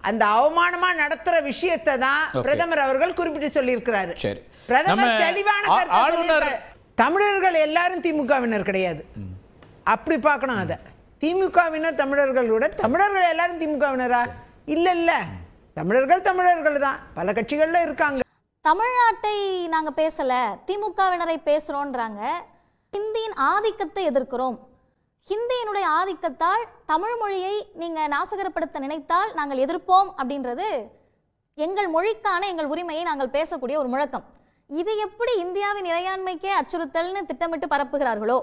அந்த அவமானமா நடத்துற விஷயத்தை தான். பிரதமர் அவர்கள் குறிப்பிட்டு சொல்லியிருக்கிறாரு. சரி. பிரதமர் தெளிவான. தமிழர்கள் எல்லாரும் திமுகவினர் கிடையாது. அப்படி பார்க்கணும் அத. திமுகவினர் தமிழர்களோட தமிழர்கள் எல்லாரும் திமுகவினரா? இல்ல இல்ல. தமிழர்கள் தமிழர்கள் தான். பல கட்சிகள்ல இருக்காங்க. தமிழ்நாட்டை நாங்க பேசல. திமுகவினரை பேசுறோன்றாங்க. ஹிந்தியின் ஆதிக்கத்தை எதிர்க்கிறோம். ஹிந்தியினுடைய ஆதிக்கத்தால் தமிழ் மொழியை நீங்கள் நாசகரப்படுத்த நினைத்தால் நாங்கள் எதிர்ப்போம் அப்படின்றது எங்கள் மொழிக்கான எங்கள் உரிமையை நாங்கள் பேசக்கூடிய ஒரு முழக்கம். இது எப்படி இந்தியாவின் இறையாண்மைக்கே அச்சுறுத்தல்னு திட்டமிட்டு பரப்புகிறார்களோ?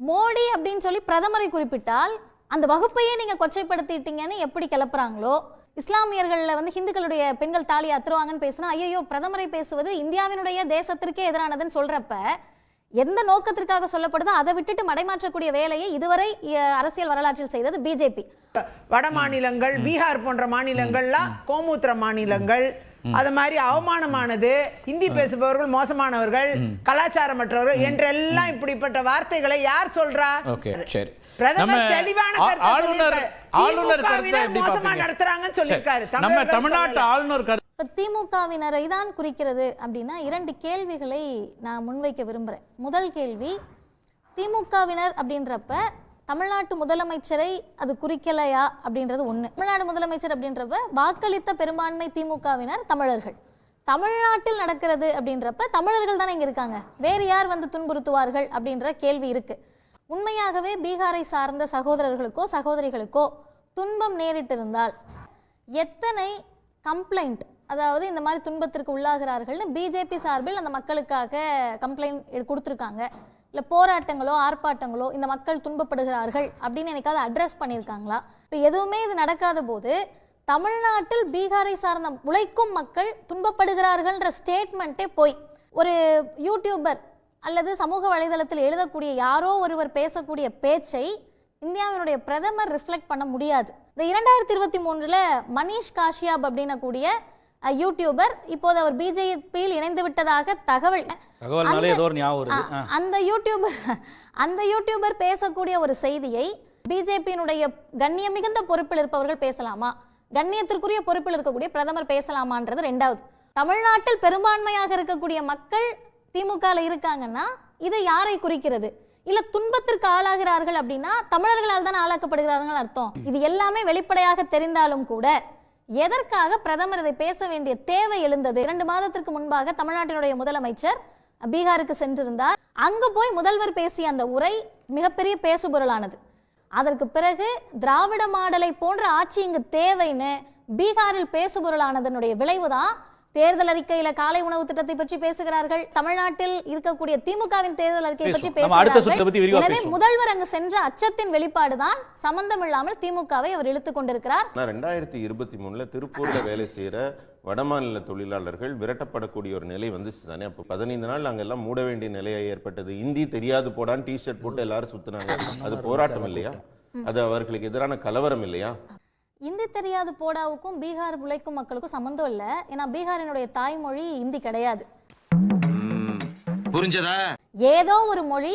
மோடி அப்படின்னு சொல்லி பிரதமரை குறிப்பிட்டால் அந்த வகுப்பையே நீங்கள் கொச்சைப்படுத்திட்டீங்கன்னு எப்படி கிளப்புறாங்களோ? இஸ்லாமியர்களில் வந்து ஹிந்துக்களுடைய பெண்கள் தாலி அத்துருவாங்கன்னு பேசினா ஐயோ பிரதமரை பேசுவது இந்தியாவினுடைய தேசத்திற்கே எதிரானதுன்னு சொல்கிறப்ப எந்த நோக்கத்திற்காக சொல்லப்படுதோ அதை விட்டுட்டு மடைமாற்றக்கூடிய வேலையை இதுவரை அரசியல் வரலாற்றில் செய்தது பிஜேபி வட மாநிலங்கள் பீகார் போன்ற மாநிலங்கள்லாம் கோமூத்திர மாநிலங்கள். அது மாதிரி அவமானமானது ஹிந்தி பேசுபவர்கள் மோசமானவர்கள் கலாச்சாரமற்றவர்கள் என்றெல்லாம் இப்படிப்பட்ட வார்த்தைகளை யார் சொல்றா? ஓகே சரி. ஆளுநர். ஆளுநர் கருத்தை எப்படி. சரி. நம்ம தமிழ்நாட்டு. ஆளுநர் இப்போ திமுகவினரை தான் குறிக்கிறது அப்படின்னா இரண்டு கேள்விகளை நான் முன்வைக்க விரும்புகிறேன் முதல் கேள்வி திமுகவினர் அப்படின்றப்ப தமிழ்நாட்டு முதலமைச்சரை அது குறிக்கலையா அப்படின்றது ஒன்று தமிழ்நாடு முதலமைச்சர் அப்படின்றப்ப வாக்களித்த பெரும்பான்மை திமுகவினர் தமிழர்கள். தமிழ்நாட்டில் நடக்கிறது அப்படின்றப்ப தமிழர்கள் தானே இங்கே இருக்காங்க. வேறு யார் வந்து துன்புறுத்துவார்கள் அப்படின்ற கேள்வி இருக்கு. உண்மையாகவே பீகாரை சார்ந்த சகோதரர்களுக்கோ சகோதரிகளுக்கோ துன்பம் நேரிட்டிருந்தால் எத்தனை கம்ப்ளைண்ட் அதாவது இந்த மாதிரி துன்பத்திற்கு உள்ளாகிறார்கள்னு பிஜேபி சார்பில் அந்த மக்களுக்காக கம்ப்ளைண்ட் கொடுத்துருக்காங்க. இல்லை போராட்டங்களோ ஆர்ப்பாட்டங்களோ இந்த மக்கள் துன்பப்படுகிறார்கள் அப்படின்னு எனக்காவது அட்ரஸ் பண்ணியிருக்காங்களா? இப்போ எதுவுமே இது நடக்காத போது தமிழ்நாட்டில் பீகாரை சார்ந்த உழைக்கும் மக்கள் துன்பப்படுகிறார்கள்ன்ற ஸ்டேட்மெண்ட்டே போய் ஒரு யூடியூபர் அல்லது சமூக வலைதளத்தில் எழுதக்கூடிய யாரோ ஒருவர் பேசக்கூடிய பேச்சை இந்தியாவினுடைய பிரதமர் ரிஃப்ளெக்ட் பண்ண முடியாது. இந்த இரண்டாயிரத்தி இருபத்தி மூன்றில் மனிஷ் காஷியாப் அப்படின்னக்கூடிய யூடியூபர் இப்போது அவர் பிஜேபியில் இணைந்து விட்டதாக தகவல். அந்த யூடியூபர் அந்த யூடியூபர் பேசக்கூடிய ஒரு செய்தியை பிஜேபியினுடைய கண்ணியம் மிகுந்த பொறுப்பில் இருப்பவர்கள் பேசலாமா? கண்ணியத்திற்குரிய பொறுப்பில் இருக்கக்கூடிய பிரதமர் பேசலாமான்றது ரெண்டாவது. தமிழ்நாட்டில் பெரும்பான்மையாக இருக்கக்கூடிய மக்கள் திமுகல இருக்காங்கன்னா இது யாரை குறிக்கிறது? இல்ல துன்பத்திற்கு ஆளாகிறார்கள் அப்படின்னா தமிழர்களால் தான் ஆளாக்கப்படுகிறார்கள் அர்த்தம். இது எல்லாமே வெளிப்படையாக தெரிந்தாலும் கூட எதற்காக பிரதமர் இதை பேச வேண்டிய தேவை எழுந்தது? இரண்டு மாதத்திற்கு முன்பாக தமிழ்நாட்டினுடைய முதலமைச்சர் பீகாருக்கு சென்றிருந்தார். அங்கு போய் முதல்வர் பேசிய அந்த உரை மிகப்பெரிய பேசுபொருளானது. அதற்கு பிறகு திராவிட மாடலை போன்ற ஆட்சி இங்கு தேவைன்னு பீகாரில் பேசுபொருளானதனுடைய விளைவுதான் தேர்தல் அறிக்கையில காலை உணவு திட்டத்தை பற்றி பேசுகிறார்கள். தமிழ்நாட்டில் இருக்கக்கூடிய திமுகவின் தேர்தல் அறிக்கையை பற்றி பேசுகிறார்கள். எனவே. முதல்வர் அங்கு சென்ற அச்சத்தின் வெளிப்பாடுதான் சம்பந்தம் இல்லாமல் திமுகவை அவர் இழுத்துக் கொண்டிருக்கிறார். ரெண்டாயிரத்தி இருபத்தி மூணுல திருப்பூர்ல வேலை செய்யற வடமாநில தொழிலாளர்கள் விரட்டப்படக்கூடிய ஒரு நிலை வந்துச்சு தானே. அப்போ பதினைந்து நாள் நாங்க எல்லாம் மூட வேண்டிய நிலையா ஏற்பட்டது. இந்தி தெரியாது போடான்னு டி ஷர்ட் போட்டு எல்லாரும் சுத்துனாங்க. அது போராட்டம் இல்லையா? அது அவர்களுக்கு எதிரான கலவரம் இல்லையா? இந்தி தெரியாது போடாவுக்கும் பீகார் உழைக்கும் மக்களுக்கும் சம்மந்தம் இல்ல. ஏன்னா பீகாரினுடைய தாய்மொழி இந்தி கிடையாது. புரிஞ்சதா? ஏதோ ஒரு மொழி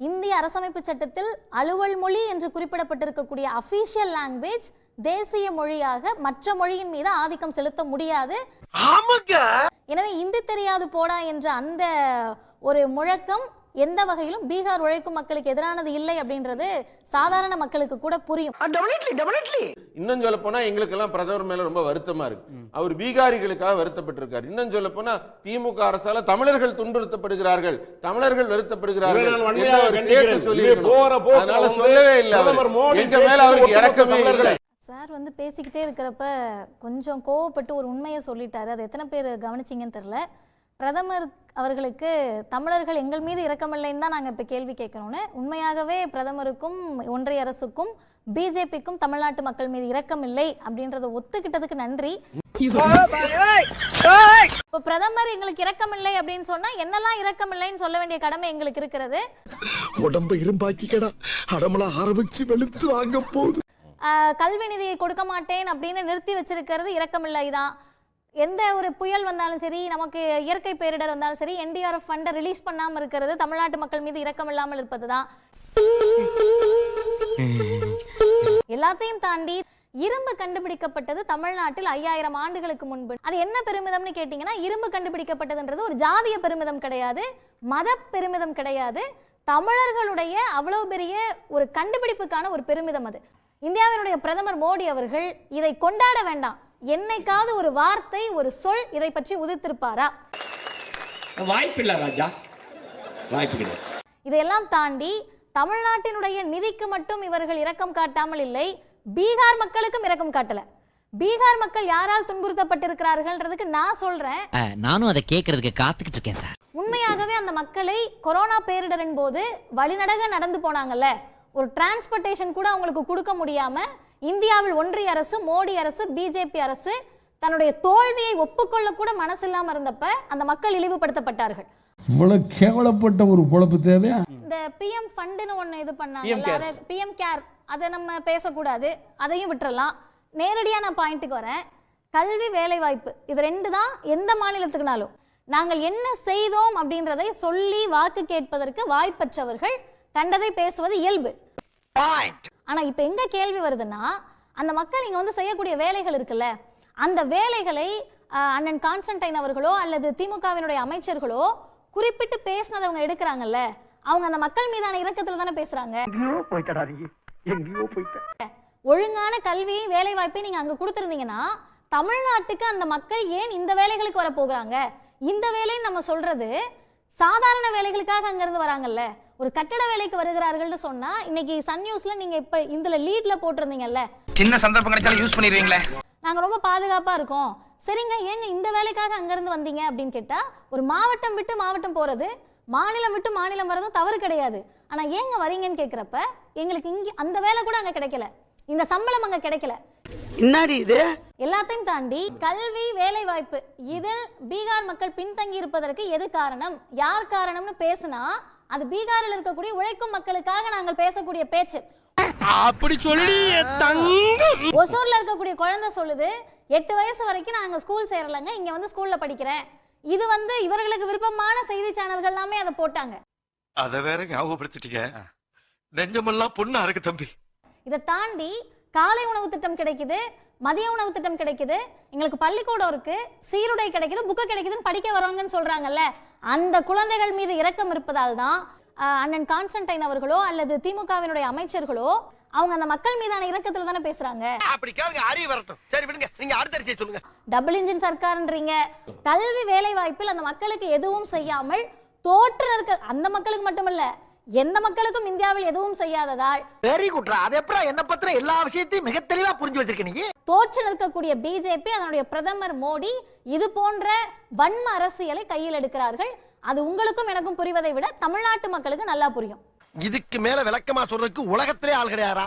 இந்திய அரசமைப்பு சட்டத்தில் அலுவல் மொழி என்று குறிப்பிடப்பட்டிருக்கக்கூடிய அபிஷியல் லாங்குவேஜ் தேசிய மொழியாக மற்ற மொழியின் மீது ஆதிக்கம் செலுத்த முடியாது. எனவே இந்தி தெரியாது போடா என்ற அந்த ஒரு முழக்கம் எந்த வகையிலும் பீகார் உழைக்கும் மக்களுக்கு எதிரானது இல்லை அப்படின்றது சாதாரண மக்களுக்கு கூட புரியும். இன்னும் சொல்ல போனா எங்களுக்கெல்லாம் பிரதமர் மேல ரொம்ப வருத்தமா இருக்கு. அவர் பீகாரிகளுக்காக வருத்தப்பட்டிருக்காரு. இன்னும் சொல்ல போனா திமுக அரசால தமிழர்கள் துன்புறுத்தப்படுகிறார்கள். தமிழர்கள் வருத்தப்படுகிறார்கள். சொல்லவே இல்லை எங்க மேல அவருக்கு இறக்கமே தமிழர்களை. இல்லை சார் வந்து பேசிக்கிட்டே இருக்கிறப்ப கொஞ்சம் கோவப்பட்டு ஒரு உண்மையை சொல்லிட்டாரு. அது எத்தனை பேர் கவனிச்சிங்கன்னு தெரில பிரதமர் அவர்களுக்கு தமிழர்கள் எங்கள் மீது இரக்கமில்லைன்னு தான் நாங்கள் இப்போ கேள்வி கேட்கணும்னு. உண்மையாகவே பிரதமருக்கும் ஒன்றிய அரசுக்கும் பிஜேபிக்கும் தமிழ்நாட்டு மக்கள் மீது இரக்கம் இல்லை அப்படின்றத ஒத்துக்கிட்டதுக்கு நன்றி. இப்போ பிரதமர் எங்களுக்கு இரக்கம் இல்லை அப்படின்னு சொன்னா என்னெல்லாம் இரக்கம் இல்லைன்னு சொல்ல வேண்டிய கடமை எங்களுக்கு இருக்கிறது? உடம்ப இரும்பாக்கிக்கடா. அடமலா ஆரம்பிச்சு வெளுத்து வாங்க போகுது. கல்வி நிதியை கொடுக்க மாட்டேன் அப்படின்னு நிறுத்தி வச்சிருக்கிறது இரக்கமில்லை தான் எந்த ஒரு புயல் வந்தாலும் சரி நமக்கு இயற்கை பேரிடர் வந்தாலும் சரி என்டிஆர்எஃப் ஃபண்டை ரிலீஸ் பண்ணாமல் இருக்கிறது தமிழ்நாட்டு மக்கள் மீது இரக்கம் இல்லாமல் இருப்பது தான் எல்லாத்தையும் தாண்டி இரும்பு கண்டுபிடிக்கப்பட்டது தமிழ்நாட்டில் ஐயாயிரம் ஆண்டுகளுக்கு முன்பு. அது என்ன பெருமிதம்னு கேட்டீங்கன்னா இரும்பு கண்டுபிடிக்கப்பட்டதுன்றது ஒரு ஜாதிய பெருமிதம் கிடையாது மத பெருமிதம் கிடையாது. தமிழர்களுடைய அவ்வளவு பெரிய ஒரு கண்டுபிடிப்புக்கான ஒரு பெருமிதம் அது. இந்தியாவினுடைய பிரதமர் மோடி அவர்கள் இதை கொண்டாட வேண்டாம். என்னைக்காவது ஒரு வார்த்தை ஒரு சொல் இதை பற்றி உதிர்த்திருப்பாரா? வாய்ப்பில்லை ராஜா. வாய்ப்பு கிடையாது. இதையெல்லாம் தாண்டி தமிழ்நாட்டினுடைய நிதிக்கு மட்டும் இவர்கள் இரக்கம் காட்டாமல் இல்லை பீகார் மக்களுக்கும் இரக்கம் காட்டல. பீகார் மக்கள் யாரால் துன்புறுத்தப்பட்டிருக்கிறார்கள்ன்றதுக்கு நான் சொல்றேன். நானும் அதை கேட்கறதுக்கு காத்துக்கிட்டு இருக்கேன் சார். உண்மையாகவே அந்த மக்களை கொரோனா பேரிடரின் போது வழிநடக நடந்து போனாங்கல்ல. ஒரு டிரான்ஸ்போர்ட்டேஷன் கூட அவங்களுக்கு கொடுக்க முடியாம இந்தியாவில் ஒன்றிய அரசு மோடி அரசு பிஜேபி அரசு தன்னுடைய தோல்வியை ஒப்புக்கொள்ள கூட மனசில்லாம இருந்தப்ப அந்த மக்கள் இழிவுபடுத்தப்பட்டார்கள். இவ்வளவு கேவலப்பட்ட ஒரு பொழப்பு தேவையா? இந்த பிஎம் ஃபண்டுன்னு ஒண்ணு இது பண்ணாங்கல்ல அதை பிஎம் கேர் அதை நம்ம பேசக்கூடாது அதையும் விட்டுறலாம். நேரடியா நான் பாயிண்ட்டுக்கு வரேன். கல்வி வேலை வாய்ப்பு இது ரெண்டு தான் எந்த மாநிலத்துக்குனாலும். நாங்கள் என்ன செய்தோம் அப்படின்றதை சொல்லி வாக்கு கேட்பதற்கு வாய்ப்பற்றவர்கள் கண்டதை பேசுவது இயல்பு. ஆனா இப்ப எங்க கேள்வி வருதுன்னா அந்த மக்கள் இங்க வந்து செய்யக்கூடிய வேலைகள் இருக்குல்ல அந்த வேலைகளை அண்ணன் கான்ஸ்டன்டைன் அவர்களோ அல்லது திமுகவினுடைய அமைச்சர்களோ குறிப்பிட்டு பேசினதை அவங்க எடுக்கிறாங்கல்ல அவங்க அந்த மக்கள் மீதான இரக்கத்துல தானே பேசுறாங்க? ஒழுங்கான கல்வியும் வேலை வாய்ப்பையும் நீங்க அங்க கொடுத்திருந்தீங்கன்னா தமிழ்நாட்டுக்கு அந்த மக்கள் ஏன் இந்த வேலைகளுக்கு வர போகிறாங்க இந்த வேலைன்னு நம்ம சொல்றது சாதாரண வேலைகளுக்காக அங்க இருந்து வராங்கல்ல? ஒரு கட்டட வேலைக்கு வருகிறார்கள்னு சொன்னா இன்னைக்கு சன் நியூஸ்ல நீங்க இப்ப இதுல லீட்ல போட்டிருந்தீங்கல்ல? சின்ன சந்தர்ப்பம் கிடைச்சாலும் யூஸ் பண்ணிடுவீங்களே. நாங்க ரொம்ப பாதுகாப்பா இருக்கோம். சரிங்க ஏங்க இந்த வேலைக்காக அங்க இருந்து வந்தீங்க அப்படின்னு கேட்டா ஒரு மாவட்டம் விட்டு மாவட்டம் போறது மாநிலம் விட்டு மாநிலம் வரதும் தவறு கிடையாது. ஆனா ஏங்க வரீங்கன்னு கேக்குறப்ப எங்களுக்கு இங்க அந்த வேலை கூட அங்க கிடைக்கல. இந்த சம்பளம் அங்க கிடைக்கல. என்னடி இது? எல்லாத்தையும் தாண்டி கல்வி வேலை வாய்ப்பு இதில் பீகார் மக்கள் பின்தங்கி இருப்பதற்கு எது காரணம்? யார் காரணம்னு பேசுனா அது பீகாரில் இருக்கக்கூடிய உழைக்கும் மக்களுக்காக நாங்கள் பேசக்கூடிய பேச்சு. அப்படி சொல்லி ஒசூர்ல இருக்கக்கூடிய குழந்தை சொல்லுது எட்டு வயசு வரைக்கும் நாங்க ஸ்கூல் சேரலங்க இங்க வந்து ஸ்கூல்ல படிக்கிறேன். இது வந்து இவர்களுக்கு விருப்பமான செய்தி சேனல்கள் எல்லாமே அதை போட்டாங்க. அத வேற ஞாபகப்படுத்திட்டீங்க. நெஞ்சமெல்லாம் பொண்ணா இருக்கு தம்பி. இதை தாண்டி காலை உணவு திட்டம் கிடைக்குது மதிய உணவு திட்டம் கிடைக்குது எங்களுக்கு பள்ளிக்கூடம் இருக்கு சீருடை கிடைக்குது புக்கு கிடைக்குதுன்னு படிக்க வருவாங்கன்னு சொல்றாங்கல்ல அந்த குழந்தைகள் மீது இரக்கம் இருப்பதால் தான் அண்ணன் கான்ஸ்டன்டைன் அவர்களோ அல்லது திமுகவினுடைய அமைச்சர்களோ அவங்க அந்த மக்கள் மீதான இரக்கத்துல தானே பேசுறாங்க. அப்படி கேளுங்க அறிவு வரட்டும். சரி விடுங்க. நீங்க அடுத்த அறிக்கை சொல்லுங்க. டபுள் இன்ஜின் சர்க்கார்ன்றீங்க. கல்வி வேலை வாய்ப்பில் அந்த மக்களுக்கு எதுவும் செய்யாமல் தோற்று இருக்க அந்த மக்களுக்கு மட்டுமல்ல எந்த மக்களுக்கும் இந்தியாவில் எதுவும் செய்யாததால் வெரி குட்ரா அது எப்பறம் என்ன பத்திர எல்லா விஷயத்தையும் மிக தெளிவா புரிஞ்சு வச்சிருக்க நீ? தோற்று நிற்கக்கூடிய பிஜேபி அதனுடைய பிரதமர் மோடி இது போன்ற வன்ம அரசியலை கையில் எடுக்கிறார்கள். அது உங்களுக்கும் எனக்கும் புரிவதை விட தமிழ்நாட்டு மக்களுக்கு நல்லா புரியும். இதுக்கு மேல விளக்கமா சொல்றதுக்கு உலகத்திலே ஆள் கிடையாரா